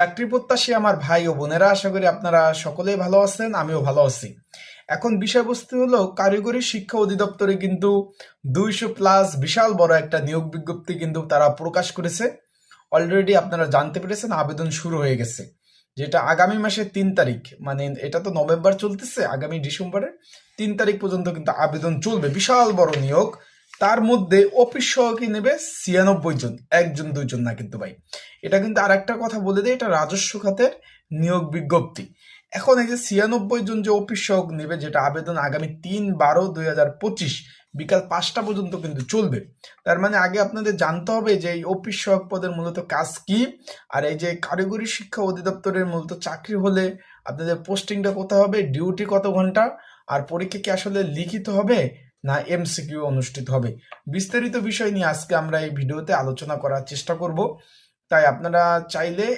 চাকরি প্রত্যাশী আমার ভাই ও বোনেরা, আশা করি আপনারা সকলেই ভালো আছেন, আমিও ভালো আছি। এখন বিষয়বস্তু হলো, কারিগরি শিক্ষা অধিদপ্তরে কিন্তু দুইশো প্লাস বিশাল বড় একটা নিয়োগ বিজ্ঞপ্তি কিন্তু তারা প্রকাশ করেছে। অলরেডি আপনারা জানতে পেরেছেন, আবেদন শুরু হয়ে গেছে। যেটা আগামী মাসের তিন তারিখ মানে এটা তো নভেম্বর চলতেছে, আগামী ডিসেম্বরের তিন তারিখ পর্যন্ত কিন্তু আবেদন চলবে। বিশাল বড় নিয়োগ। তার মধ্যে অফিস সহকারী নেবে? ছিয়ানব্বই জন। একজন, দুইজন না কিন্তু ভাই। এটা কিন্তু আর একটা কথা বলে দেয় এটা রাজস্ব খাতের নিয়োগ বিজ্ঞপ্তি। এখন এই যে ছিয়ানব্বই জন যে অফিস সহক নেবে, যেটা আবেদন আগামী তিন বারো দুই হাজার পঁচিশ, বিকাল পাঁচটা পর্যন্ত কিন্তু চলবে। তার মানে আগে আপনাদের জানতে হবে যে এই অফিস সহক পদের মূলত কাজ কি, আর এই যে কারিগরি শিক্ষা অধিদপ্তরের মূলত চাকরি হলে আপনাদের পোস্টিংটা কোথায় হবে ডিউটি কত ঘণ্টা, আর পরীক্ষা কি আসলে লিখিত হবে? না এমসিকিউ অনুষ্ঠিত হবে। বিস্তারিত বিষয় নিয়ে আজকে আমরা এই ভিডিওতে আলোচনা করার চেষ্টা করব। তাই আপনারা চাইলে